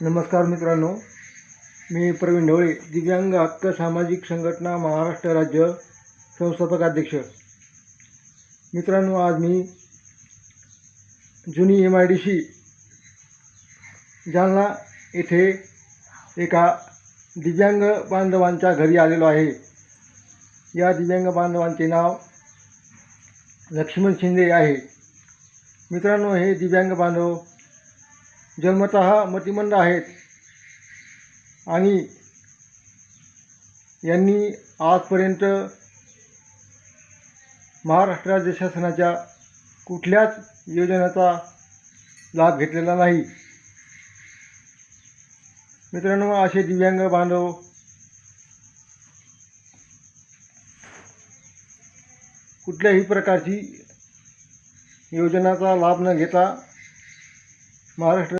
नमस्कार मित्रांनो मी प्रवीण ढवळे दिव्यांग हक्क सामाजिक संघटना महाराष्ट्र राज्य संस्थापक अध्यक्ष. मित्रांनो आज मी जुनी M I D C Jalna येथे एका दिव्यांग बांधवांच्या घरी आलेलो आहे. या दिव्यांग बांधवांचे नाव लक्ष्मण शिंदे आहे. मित्रांनो हे दिव्यांग बांधव जन्मत मतिमंद आहेत. आणि यांनी आजपर्यंत महाराष्ट्र राज्य शासनाच्या कुठल्याच योजनेचा लाभ घेतलेला नाही. मित्रांनो असे दिव्यांग बांधव कुठल्याही प्रकारची योजनाचा लाभ न घेता महाराष्ट्र